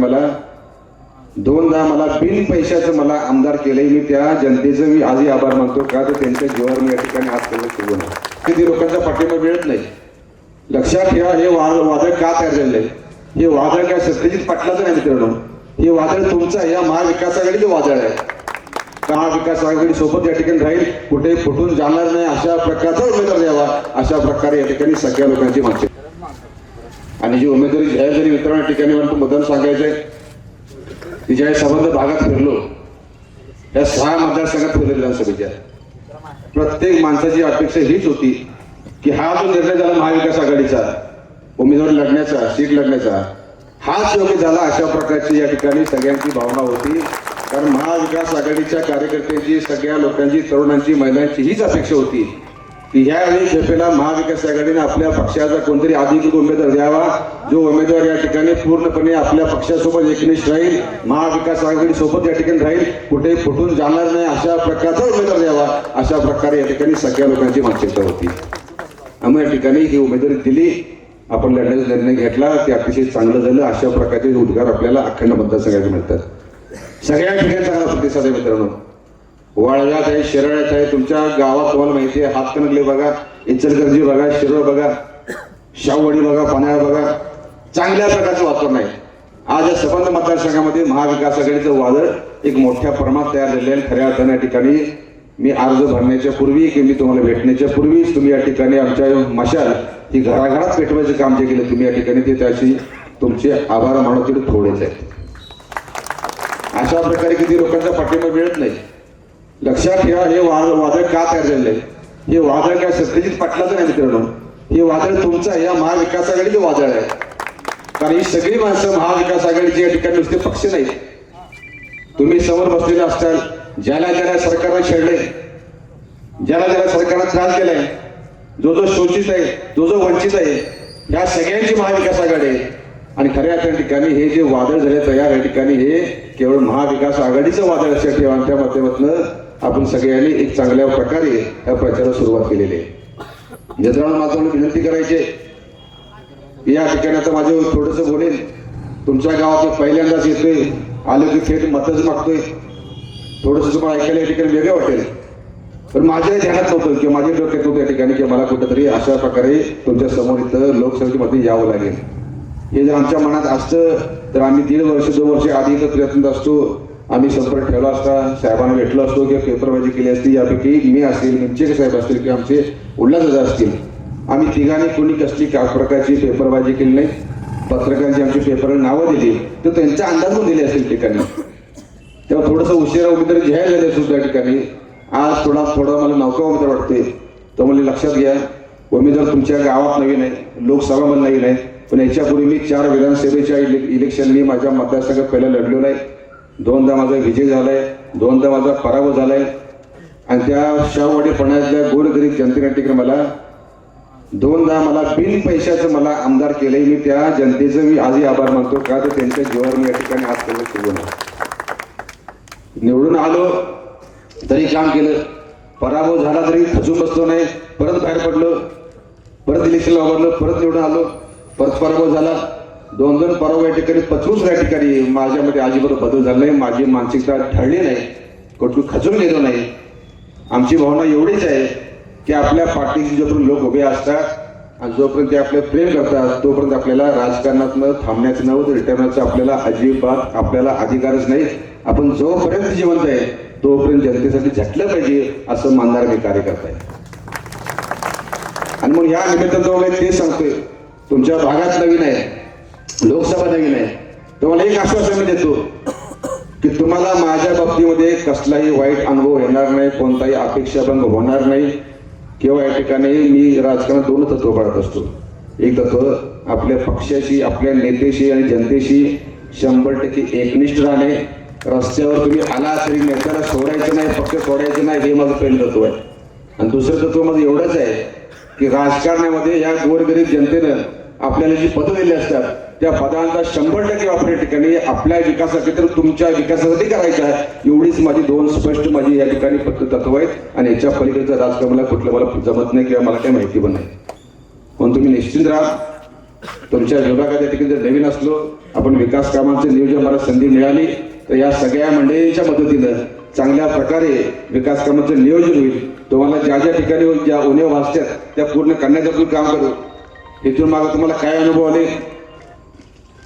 मला दोनदा मला बिन पैशाचं मला आमदार केलंय मी त्या जनतेचं. मी आजही आभार मानतो का तर त्यांच्या जीवावर मी या ठिकाणी आज करणं सुरू किती लोकांचा पाठिंबा मिळत नाही. लक्षात ठेवा हे वा वादळ का तयार झालेलं आहे हे वादळ काय सत्यजित पाटलाचं नाही मित्रांनो. हे वादळ तुमचं आहे. या महाविकास आघाडीचं वादळ आहे. महाविकास आघाडी सोबत या ठिकाणी राहील. कुठे फुटून जाणार नाही अशा प्रकारचा उमेदवार द्यावा. अशा प्रकारे या ठिकाणी सगळ्या लोकांची मागणी. आणि जी उमेदवारी जाहीर झाली मित्रांना ठिकाणी मला मतदान सांगायचंय की ज्या संबंध भागात फिरलो या सहा मतदारसंघात फिरले विधानसभेच्या. प्रत्येक माणसाची अपेक्षा हीच होती की हा जो निर्णय झाला महाविकास आघाडीचा उमेदवार लढण्याचा सीट लढण्याचा हाच योग्य झाला अशा प्रकारची या ठिकाणी सगळ्यांची भावना होती. कारण महाविकास आघाडीच्या कार्यकर्त्यांची सगळ्या लोकांची तरुणांची महिलांची हीच अपेक्षा होती की ह्यावेळी खेपेला महाविकास आघाडीने आपल्या पक्षाचा कोणतरी अधिकृत उमेदवार द्यावा? जो उमेदवार या ठिकाणी पूर्णपणे आपल्या पक्षासोबत एकनिष्ठ राहील महाविकास आघाडी सोबत या ठिकाणी राहील कुठे फुटून जाणार नाही अशा प्रकारचा उमेदवार द्यावा. अशा प्रकारे या ठिकाणी सगळ्या लोकांची मानसिकता होती. आम्ही या ठिकाणी ही उमेदवारी दिली. आपण लढण्याचा निर्णय घेतला. ते अतिशय चांगलं झालं. अशा प्रकारचे उद्गार आपल्याला अखंड मतदारसंघाचे मिळतात. सगळ्या ठिकाणी चांगला प्रतिसाद आहे मित्रांनो. वाळव्यात आहे शिराळ्यात आहे. तुमच्या गावात तुम्हाला माहिती आहे? हातकणकले बघा इचलकरजी बघा शिरोळ बघा शाहूवाडी बघा पाण्याळा बघा. चांगल्या प्रकारचं वातावरण आहे. आज या सबंध मतदारसंघामध्ये महाविकास आघाडीचं वादळ एक मोठ्या प्रमाणात तयार झालेलं आहे. खऱ्या अर्थाने या ठिकाणी मी अर्ज भरण्याच्या पूर्वी की मी तुम्हाला भेटण्याच्या पूर्वीच तुम्ही या ठिकाणी आमच्या मशाल ही घराघरात पेटवायचं काम जे केलं तुम्ही या ठिकाणी ते त्याशी तुमचे आभार मानव तेवढे थोडेच आहेत. अशा प्रकारे किती लोकांचा पाठिंबा मिळत नाही. लक्षात ठेवा हे वा वादळ का तयार झालेलं? आहे हे वादळ काय सत्यजित पाटलाचं नाही मित्रांनो. हे वादळ तुमचं आहे या महाविकास आघाडीचं वादळ आहे. कारण ही सगळी माणसं महाविकास आघाडीची या ठिकाणी नुसते पक्ष नाहीत. तुम्ही समोर बसलेले असताल ज्याला ज्याला सरकारनं छेडले ज्याला ज्याला सरकारनं त्रास केलाय जो जो शोषित आहे जो जो वंचित आहे या सगळ्यांची महाविकास आघाडी आहे. आणि खऱ्या त्या ठिकाणी हे जे वादळ झाले तयार या ठिकाणी हे केवळ महाविकास आघाडीचं वादळ लक्षात ठेवा त्या माध्यमातून आपण सगळ्यांनी एक चांगल्या प्रकारे या प्रचाराला सुरुवात केलेली आहे. यंत्रणा माझं विनंती करायची आहे. या ठिकाणाचं माझं थोडंसं बोलेल. तुमच्या गावात पहिल्यांदाच येतोय. आलो की थेट मतच मागतोय. थोडंसं तुम्हाला ऐकायला या ठिकाणी वेगळं वाटेल. पण माझ्या ध्यानात नव्हतं किंवा माझ्या डोक्यात होतं या ठिकाणी की मला कुठेतरी अशा प्रकारे तुमच्यासमोर इथं लोकसभेमध्ये यावं लागेल. हे जर आमच्या मनात असतं तर आम्ही दीड वर्ष दोन वर्ष आधी इथं प्रयत्न असतो आम्ही संपर्क ठेवला असता साहेबांना भेटलो असतो किंवा पेपरबाजी केली असती यापैकी मी असेल निमचे साहेब असतील किंवा आमचे उल्हासदा असतील. आम्ही तिघांनी कोणी कसली का प्रकारची पेपरबाजी केली नाही. पत्रकारांची आमची पेपर नावं दिली. तर त्यांचा अंदाज पण दिले असतील ठिकाणी. तेव्हा थोडंसं उशिरा उमेदवारी जाहीर झाले असतो त्या ठिकाणी. आज थोडा थोडा मला नौका उमेदवार वाटते. तर मला लक्षात घ्या उमेदवार तुमच्या गावात नवीन आहे लोकसभामध्ये नवीन आहे पण याच्यापूर्वी मी चार विधानसभेच्या इले इलेक्शन मी माझ्या मतदारसंघात पहिला लढलेलो आहे दोनदा माझा विजय झालाय दोनदा माझा पराभव झालाय. आणि त्या शाहवाडी पण्यातल्या गोरगरीब जनतेने या ठिकाणी मला? दोनदा मला बिन पैशाचं मला आमदार केलंय. मी त्या जनतेचं मी आजही आभार मानतो का? तर त्यांच्या जीवावर मी या ठिकाणी आज करणं सुरू निवडून आलो तरी काम केलं. पराभव झाला तरी फसून बसलो नाही. परत बाहेर पडलो परत इलेक्शनला वापरलं परत निवडून आलो. परत पराभव झाला. दोन दोन परवा या ठिकाणी पचवूच या ठिकाणी माझ्यामध्ये अजिबात बदल झाला नाही माझी मानसिकता ठरली नाही कुठून खचून गेलो नाही. आमची भावना एवढीच आहे की आपल्या पाठीशी जोपर्यंत लोक उभे असतात आणि जोपर्यंत ते आपले प्रेम करतात तोपर्यंत आपल्याला राजकारणातनं थांबण्याचं नव्हतं रिटर्नाचं आपल्याला अजिबात आपल्याला अधिकारच नाही. आपण जोपर्यंत जिवंत आहे तोपर्यंत जनतेसाठी झटलं पाहिजे असं मानदार मी कार्यकर्ता आहे. आणि मग या निमित्तानं मी ते सांगतोय. तुमच्या भागात नवीन आहे. लोकसभा नवीन आहे तुम्हाला एक आश्वासन मी देतो की तुम्हाला माझ्या बाबतीमध्ये कसलाही वाईट अनुभव येणार नाही कोणताही अपेक्षाभंग होणार नाही किंवा या ठिकाणी मी राजकारणात दोन तत्व पाळत असतो. एक तत्व आपल्या पक्षाशी आपल्या नेत्याशी आणि जनतेशी शंभर टक्के एकनिष्ठ राहणे. रस्त्यावर तुम्ही आला तरी नेत्याला सोडायचं नाही पक्ष सोडायचं नाही हे माझं पहिलं तत्व आहे. आणि दुसरं तत्व माझं एवढंच आहे की राजकारणामध्ये या गोरगरीब जनतेनं आपल्याला जी पदं दिली असतात त्या पदांचा शंभर टक्के वापर या ठिकाणी आपल्या विकासासाठी तर तुमच्या विकासासाठी करायचा आहे. एवढीच माझी दोन स्पष्ट माझी या ठिकाणी फक्त तत्व आहेत. आणि याच्या पलीकडचं राजकारणाला कुठलं मला जमत नाही किंवा मला काही माहिती पण नाही. म्हणून तुम्ही निश्चित राहा. तुमच्या विभागात या ठिकाणी जर नवीन असलो आपण विकास कामांचे नियोजन मला संधी मिळाली तर या सगळ्या मंडळींच्या मदतीनं चांगल्या प्रकारे विकास कामाचं नियोजन होईल. तुम्हाला ज्या ज्या ठिकाणी ज्या उणीव भासतात त्या पूर्ण करण्याचं काम करू. इथून मागं तुम्हाला काय अनुभव आले?